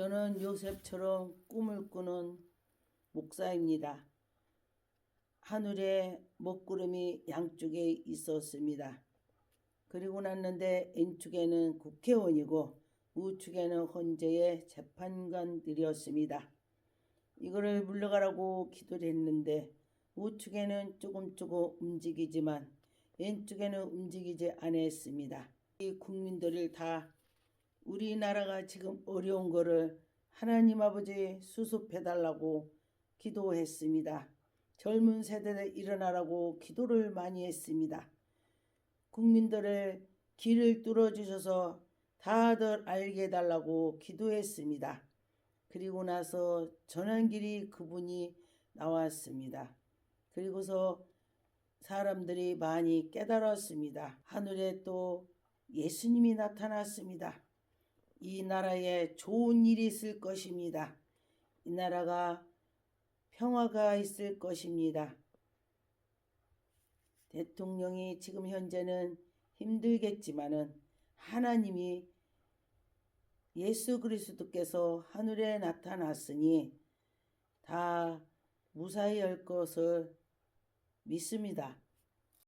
저는 요셉처럼 꿈을 꾸는 목사입니다. 하늘에 먹구름이 양쪽에 있었습니다. 그리고 났는데 왼쪽에는 국회의원이고 우측에는 헌재의 재판관들이었습니다. 이거를 물러가라고 기도를 했는데 우측에는 조금 조금 움직이지만 왼쪽에는 움직이지 않았습니다. 이 국민들을 다 우리나라가 지금 어려운 거를 하나님 아버지 수습해 달라고 기도했습니다. 젊은 세대들 일어나라고 기도를 많이 했습니다. 국민들을 길을 뚫어 주셔서 다들 알게 해달라고 기도했습니다. 그리고 나서 전환길이 그분이 나왔습니다. 그리고서 사람들이 많이 깨달았습니다. 하늘에 또 예수님이 나타났습니다. 이 나라에 좋은 일이 있을 것입니다. 이 나라가 평화가 있을 것입니다. 대통령이 지금 현재는 힘들겠지만은 하나님이 예수 그리스도께서 하늘에 나타났으니 다 무사히 할 것을 믿습니다.